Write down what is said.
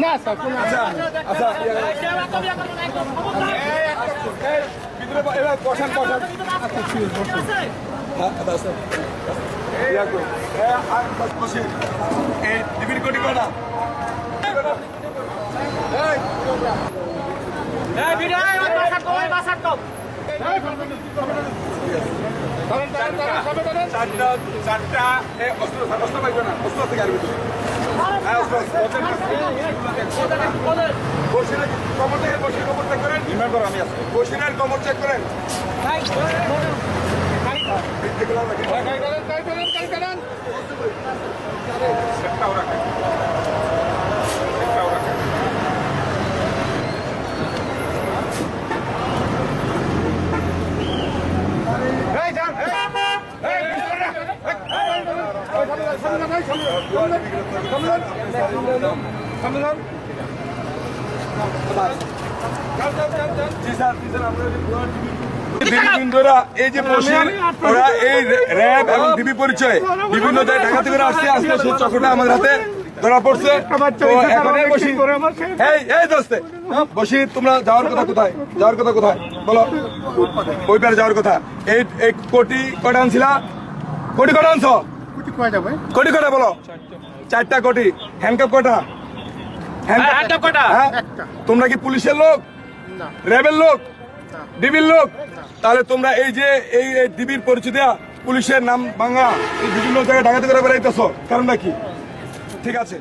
না স্যার কোনো আচ্ছা আচ্ছা এই, ভিতরে ব- এবার বসান বসান হ্যাঁ, আচ্ছা, আচ্ছা। এ, আর বস- বসে। এই টিভির কোটি কটা চারটা চারটা অস্ত্র অস্ত্র পাইবে না অস্ত্র আছে হ্যাঁ আছে। থেকে বসির কমর চেক করেন রিমান্ড করো আমি আছি বসিরের কমর চেক করেন দীর্ঘদিন ধরে এই যে বসির, ওরা এই র্যাব এবং ডিবি পরিচয় বিভিন্ন ঢাকা থেকে আসছে, আজকে সেই চক্রটা আমাদের হাতে ধরা পড়ছে। দোস্তে বসির, তোমরা যাওয়ার কথা কোথায়? যাওয়ার কথা কোথায়? বলো। ওই পারে যাওয়ার কথা। এই এই কোটি কটা আনছিলা? কোটি কটা আনছো? কুটি কোটি কটা বলো। চারটা কোটি। হ্যান্ডকাপ কটা? হ্যান্ডকাপ কটা? হ্যাঁ তোমরা কি পুলিশের লোক? না। র্যাবের লোক? ডিবির লোক? তাহলে তোমরা এই যে এই এই ডিবির পরিচিত দেয়া পুলিশের নাম ভাঙা এই বিভিন্ন জায়গায় ডাকাতি করে বেড়াইতেছ। কারণটা কি? ঠিক আছে।